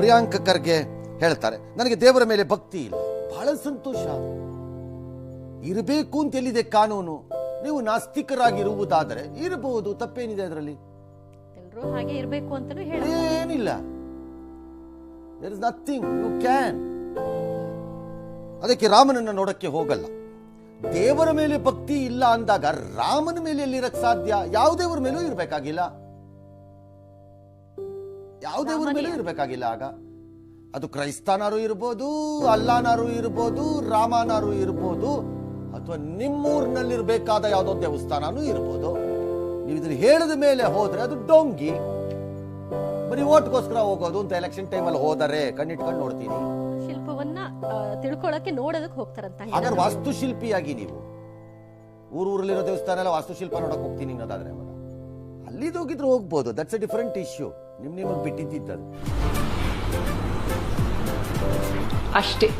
ಪ್ರಿಯಾಂಕ ಖರ್ಗೆ ಹೇಳ್ತಾರೆ ನನಗೆ ದೇವರ ಮೇಲೆ ಭಕ್ತಿ ಇಲ್ಲ. ಬಹಳ ಸಂತೋಷ. ಇರಬೇಕು ಅಂತ ಎಲ್ಲಿದೆ ಕಾನೂನು? ನೀವು ನಾಸ್ತಿಕರಾಗಿರುವುದಾದರೆ ಇರಬಹುದು ತಪ್ಪೇನಿದೆ ಅದರಲ್ಲಿ? ಎಲ್ಲರೂ ಹಾಗೆ ಇರಬೇಕು ಅಂತಾನೂ ಏನಿಲ್ಲ. There is nothing you can ಅದಕ್ಕೆ ರಾಮನನ್ನ ನೋಡಕ್ಕೆ ಹೋಗಲ್ಲ. ದೇವರ ಮೇಲೆ ಭಕ್ತಿ ಇಲ್ಲ ಅಂದಾಗ ರಾಮನ ಮೇಲೆ ಎಲ್ಲಿರಕ್ಕೆ ಸಾಧ್ಯ? ಯಾವ ದೇವರ ಮೇಲೂ ಇರಬೇಕಾಗಿಲ್ಲ. ಯಾವ ದೇವರ ಮೇಲೆ ಇರಬೇಕಾಗಿಲ್ಲ ಆಗ. ಅದು ಕ್ರೈಸ್ತನಾರು ಇರ್ಬೋದು ಅಲ್ಲಾನಾರು ಇರ್ಬೋದು ರಾಮನಾರು ಇರ್ಬೋದು ಅಥವಾ ನಿಮ್ಮೂರಿನಲ್ಲಿರ್ಬೇಕಾದ ಯಾವುದೋ ದೇವಸ್ಥಾನನೂ ಇರ್ಬೋದು. ನೀವು ಇದನ್ನ ಹೇಳಿದ ಮೇಲೆ ಹೋದ್ರೆ ಅದು ಡೊಂಗಿ. ಬರೀ ಓಟ್ಗೋಸ್ಕರ ಹೋಗೋದು ಅಂತ ಎಲೆಕ್ಷನ್ ಟೈಮಲ್ಲಿ ಹೋದರೆ ಕಣ್ಣಿಟ್ಕೊಂಡು ನೋಡ್ತೀನಿ. ಶಿಲ್ಪವನ್ನ ತಿಳ್ಕೊಳಕ್ಕೆ ನೋಡೋದಕ್ಕೆ ಹೋಗ್ತಾರಂತ ಹಾಗಾದ್ರೆ ವಾಸ್ತುಶಿಲ್ಪಿಯಾಗಿ ನೀವು. ಊರು ಊರಲ್ಲಿರೋ ದೇವಸ್ಥಾನ ಎಲ್ಲ ವಾಸ್ತುಶಿಲ್ಪ ನೋಡಕ್ ಹೋಗ್ತೀನಿ ಅನ್ನೋದಾದ್ರೆ. ಹೋಗಿದ್ರು ಹೋಗ್ಬೋದು. ದಟ್ಸ್ ಎ ಡಿಫರೆಂಟ್ ಇಶ್ಯೂ ನಿಮ್ಮ ನಿಮಗೆ ಅದು. ಅಷ್ಟೇ.